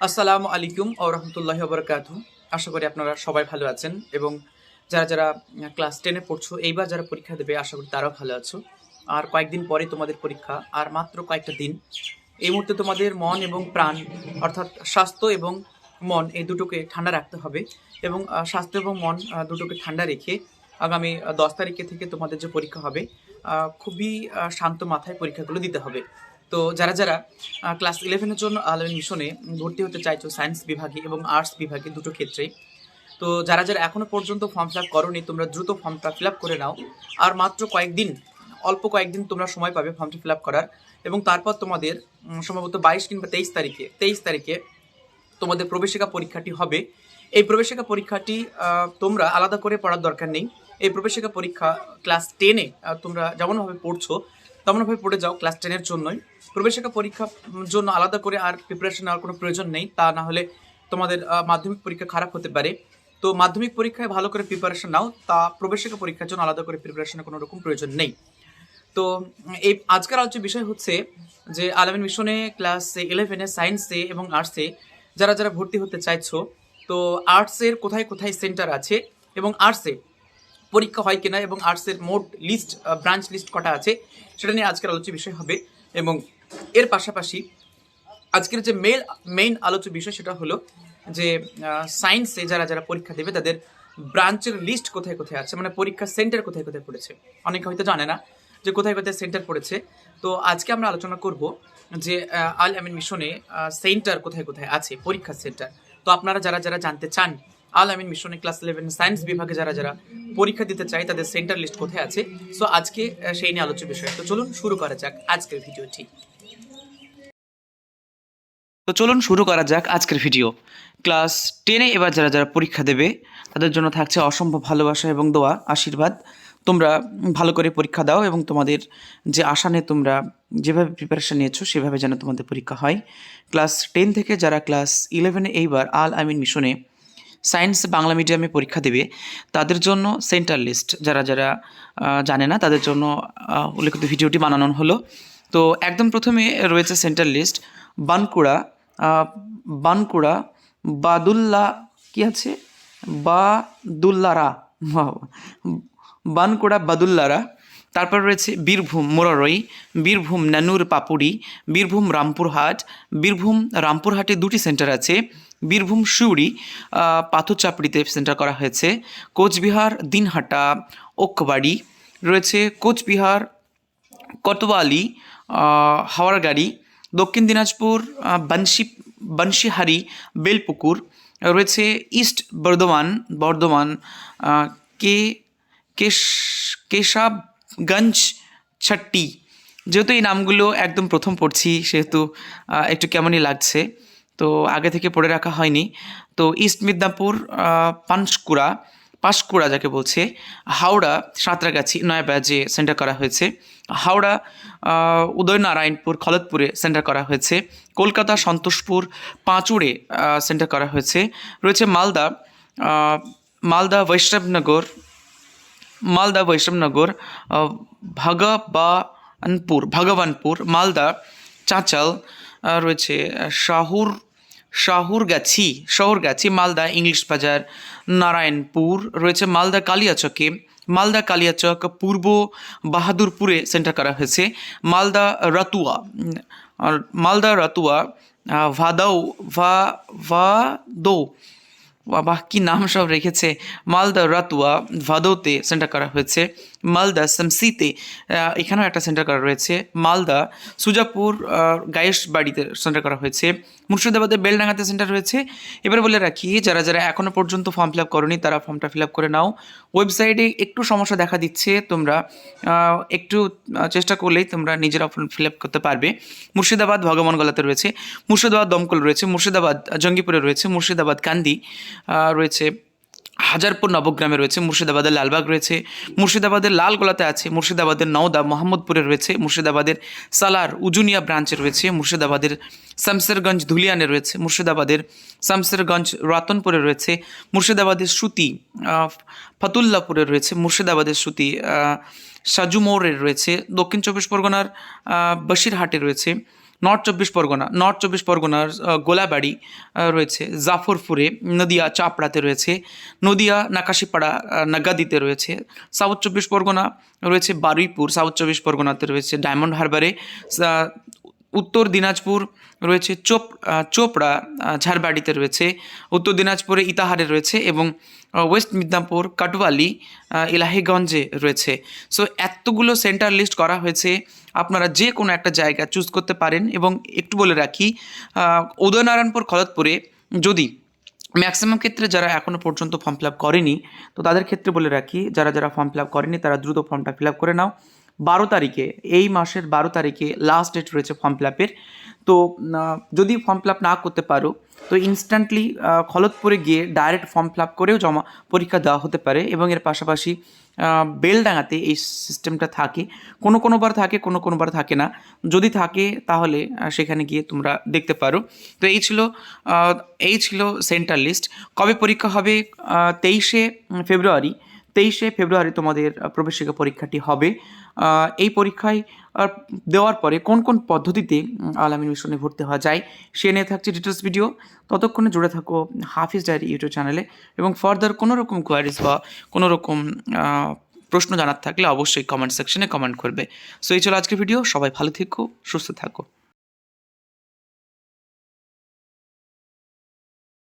আসসালামু আলাইকুম ও রহমতুল্লাহি বরকাতু। আশা করি আপনারা সবাই ভালো আছেন এবং যারা যারা ক্লাস টেনে পড়ছো, এইবার যারা পরীক্ষা দেবে, আশা করি তারাও ভালো আছো। আর কয়েকদিন পরে তোমাদের পরীক্ষা, আর মাত্র কয়েকটা দিন। এই মুহূর্তে তোমাদের মন এবং প্রাণ, অর্থাৎ স্বাস্থ্য এবং মন, এই দুটোকে ঠান্ডা রাখতে হবে এবং স্বাস্থ্য এবং মন দুটোকে ঠান্ডা রেখে আগামী দশ তারিখে থেকে তোমাদের যে পরীক্ষা হবে খুবই শান্ত মাথায় পরীক্ষাগুলো দিতে হবে। তো যারা যারা ক্লাস ইলেভেনের জন্য আলমিন মিশনে ভর্তি হতে চাইছো সায়েন্স বিভাগে এবং আর্টস বিভাগে দুটো ক্ষেত্রেই। তো যারা যারা এখনও পর্যন্ত ফর্ম ফিল আপ করোনি, তোমরা দ্রুত ফর্মটা ফিল আপ করে নাও। আর মাত্র কয়েকদিন, অল্প কয়েকদিন তোমরা সময় পাবে ফর্মটি ফিল আপ করার। এবং তারপর তোমাদের সম্ভবত বাইশ কিংবা তেইশ তারিখে তেইশ তারিখে তোমাদের প্রবেশিকা পরীক্ষাটি হবে। এই প্রবেশিকা পরীক্ষাটি তোমরা আলাদা করে পড়ার দরকার নেই। এই প্রবেশিকা পরীক্ষা ক্লাস টেনে তোমরা যেমনভাবে পড়ছো তেমনভাবে পড়ে যাও ক্লাস টেনের জন্যই। প্রবেশিকা পরীক্ষার জন্য আলাদা করে আর প্রিপারেশন নেওয়ার কোনো প্রয়োজন নেই, তা না হলে তোমাদের মাধ্যমিক পরীক্ষা খারাপ হতে পারে। তো মাধ্যমিক পরীক্ষায় ভালো করে প্রিপারেশন নাও, তা প্রবেশিকা পরীক্ষার জন্য আলাদা করে প্রিপারেশনের কোনো রকম প্রয়োজন নেই। তো, এই আজকের আলোচ্য বিষয় হচ্ছে যে আলামিন মিশনে ক্লাস ইলেভেনে সায়েন্সে এবং আর্টসে যারা যারা ভর্তি হতে চাইছো, তো আর্টসের কোথায় কোথায় সেন্টার আছে এবং আর্টসে পরীক্ষা হয় কিনা এবং আর্টসের মোট লিস্ট ব্রাঞ্চ লিস্ট কটা আছে, সেটা নিয়ে আজকের আলোচ্য বিষয় হবে। এবং এর পাশাপাশি আজকের যে মেল মেইন আলোচ্য বিষয় সেটা হলো যে সায়েন্সে যারা যারা পরীক্ষা দেবে, তাদের ব্রাঞ্চের লিস্ট কোথায় কোথায় আছে? মানে পরীক্ষার সেন্টার কোথায় কোথায় পড়েছে? অনেকে হয়তো জানে না যে কোথায় কোথায় সেন্টার পড়েছে। তো আজকে আমরা আলোচনা করব যে আল আমিন মিশনে সেন্টার কোথায় কোথায় আছে? পরীক্ষার সেন্টার তো আপনারা যারা যারা জানতে চান আল আমিন মিশনে ক্লাস ইলেভেন সায়েন্স বিভাগে যারা যারা পরীক্ষা দিতে চায়, তাদের সেন্টার লিস্ট কোথায় আছে? সো আজকে সেই নিয়ে আলোচ্য বিষয়। তো চলুন শুরু করা যাক আজকের ভিডিওটি তো চলুন শুরু করা যাক আজকের ভিডিও। ক্লাস টেনে এবার যারা যারা পরীক্ষা দেবে, তাদের জন্য থাকছে অসম্ভব ভালোবাসা এবং দোয়া, আশীর্বাদ। তোমরা ভালো করে পরীক্ষা দাও এবং তোমাদের যে আশা নিয়ে তোমরা যেভাবে প্রিপারেশান নিয়েছো, সেভাবে যেন তোমাদের পরীক্ষা হয়। ক্লাস টেন থেকে যারা ক্লাস ইলেভেনে এইবার আল আমিন মিশনে সায়েন্স বাংলা মিডিয়ামে পরীক্ষা দেবে, তাদের জন্য সেন্টার লিস্ট যারা যারা জানে না, তাদের জন্য উল্লেখিত ভিডিওটি বানানো হলো। তো একদম প্রথমে রয়েছে সেন্টার লিস্ট বানকুড়া বানকুড়া, বাদুল্লা, কি আছে? বাদুল্লারা বানকুড়া, বাদুল্লারা। তারপর রয়েছে বীরভূম মোরারই বীরভূম নানুর পাপুড়ি বীরভূম রামপুরহাট বীরভূম রামপুরহাটে দুটি সেন্টার আছে বীরভূম শিউড়ি পাথরচাপড়িতে সেন্টার করা হয়েছে কোচবিহার দিনহাটা ওকবাড়ি রয়েছে কোচবিহার কতোয়ালি আহ, হাওড়াগাড়ি দক্ষিণ দিনাজপুর বানশি বানশিহারি বেলপুকুর রয়েছে ইস্ট বর্ধমান বর্ধমান কে কেশ কেশাবগঞ্জ ছাট্টি। যেহেতু এই নামগুলো একদম প্রথম পড়ছি সেহেতু একটু কেমনই লাগছে। তো আগে থেকে পড়ে রাখা হয়নি। তো ইস্ট মিদনাপুর আহ, পাঁশকুড়া যাকে বলছে হাওড়া সাঁতরাগাছি নয়াবাজে সেন্টার করা হয়েছে। হাওড়া উদয়নারায়ণপুর খলতপুরে সেন্টার করা হয়েছে। কলকাতা সন্তোষপুর পাঁচুড়ে সেন্টার করা হয়েছে। রয়েছে মালদা মালদা বৈষ্ণবনগর মালদা বৈষ্ণবনগর ভগবানপুর ভগবানপুর, মালদা, চাঁচাল রয়েছে শাহুর, শাহুরগাছি, শহরগাছি, মালদা, ইংলিশ বাজার, নারায়ণপুর, রয়েছে মালদা কালিয়াচকে। মালদা কালিয়াচক পূর্ব বাহাদুরপুরে সেন্টার করা হয়েছে। মালদা রাতুয়া মালদা রাতুয়া ভাদাও ভা, ভাদো বাবা, কি নাম সব রেখেছে? মালদা, রাতুয়া, ভাদোতে সেন্টার করা হয়েছে। মালদা, সামসিতে এখানেও একটা সেন্টার করা রয়েছে। মালদা, সুজাপুর গায়েশ বাড়িতে সেন্টার করা হয়েছে। মুর্শিদাবাদে বেলডাঙ্গাতে সেন্টার রয়েছে। এবার বলে রাখি, যারা যারা এখনও পর্যন্ত ফর্ম ফিল আপ করনি, তারা ফর্মটা ফিল আপ করে নাও। ওয়েবসাইটে একটু সমস্যা দেখা দিচ্ছে, তোমরা একটু চেষ্টা করলেই তোমরা নিজেরা ফর্ম ফিল আপ করতে পারবে। মুর্শিদাবাদ, ভগবানগলাতে রয়েছে। মুর্শিদাবাদ, দমকল রয়েছে। মুর্শিদাবাদ, জঙ্গিপুরে রয়েছে। মুর্শিদাবাদ, কান্দি রয়েছে। হাজারপুর নবগ্রামে রয়েছে মুর্শিদাবাদের লালবাগ রয়েছে মুর্শিদাবাদের লালগোলাতে আছে মুর্শিদাবাদের নওদা মোহাম্মদপুরে রয়েছে মুর্শিদাবাদের সালার উজুনিয়া ব্রাঞ্চে রয়েছে মুর্শিদাবাদের শামসেরগঞ্জ ধুলিয়ানে রয়েছে মুর্শিদাবাদের শামসেরগঞ্জ রতনপুরে রয়েছে মুর্শিদাবাদের সুতি ফতুল্লাপুরে রয়েছে মুর্শিদাবাদের সুতি আহ, সাজুমৌরে রয়েছে দক্ষিণ চব্বিশ পরগনার বসিরহাটে রয়েছে নর্থ চব্বিশ পরগনা, নর্থ চব্বিশ পরগনার গোলাবাড়ি রয়েছে। জাফরপুরে, নদিয়া, চাপড়াতে রয়েছে। নদিয়া, নাকাশিপাড়া নাগাদিতে রয়েছে। সাউথ চব্বিশ পরগনা রয়েছে বারুইপুর, সাউথ চব্বিশ পরগনাতে রয়েছে ডায়মন্ড হারবারে। উত্তর দিনাজপুর রয়েছে চোপ চোপড়া ঝাড়বাড়িতে রয়েছে উত্তর দিনাজপুরে ইতাহারে রয়েছে এবং ওয়েস্ট মিদনাপুর কাটওয়ালি আহ, ইলাহিগঞ্জে রয়েছে। সো এতগুলো সেন্টার লিস্ট করা হয়েছে আপনারা যে কোনো একটা জায়গা চুজ করতে পারেন এবং একটু বলে রাখি উদয়নারায়ণপুর খলতপুরে যদি ম্যাক্সিমাম ক্ষেত্রে যারা এখনও পর্যন্ত ফর্ম ফিল আপ করেনি তো তাদের ক্ষেত্রে বলে রাখি যারা যারা ফর্ম ফিল আপ করেনি তারা দ্রুত ফর্মটা ফিল আপ করে নাও। বারো তারিখে, এই মাসের বারো তারিখে লাস্ট ডেট রয়েছে ফর্ম ফিল আপের তো যদি ফর্ম ফিল আপ না করতে পারো, তো ইনস্ট্যান্টলি খলতপুরে গিয়ে ডাইরেক্ট ফর্ম ফিল আপ করেও জমা, পরীক্ষা দেওয়া হতে পারে এবং এর পাশাপাশি বেলডাঙাতে এই সিস্টেমটা থাকে। কোনো কোনোবার থাকে, কোনো কোনোবার থাকে না। যদি থাকে, তাহলে সেখানে গিয়ে তোমরা দেখতে পারো। তো এই ছিল এই ছিল সেন্টার লিস্ট কবে পরীক্ষা হবে? তেইশে ফেব্রুয়ারি। তেইশে ফেব্রুয়ারি তোমাদের প্রবেশিকা পরীক্ষাটি হবে। এই পরীক্ষায় দেওয়ার পরে কোন কোন পদ্ধতিতে আলামিন মিশনে ভর্তি হওয়া যায় সে নিয়ে থাকছে ডিটেলস ভিডিও ততক্ষণে জুড়ে থাকো হাফিজ ডায়েরি ইউটিউব চ্যানেলে এবং ফার্দার কোনো রকম কোয়ারিজ বা কোনো রকম প্রশ্ন জানার থাকলে অবশ্যই কমেন্ট সেকশনে কমেন্ট করবে। সো এই ছিল আজকের ভিডিও সবাই ভালো থেকো, সুস্থ থাকো।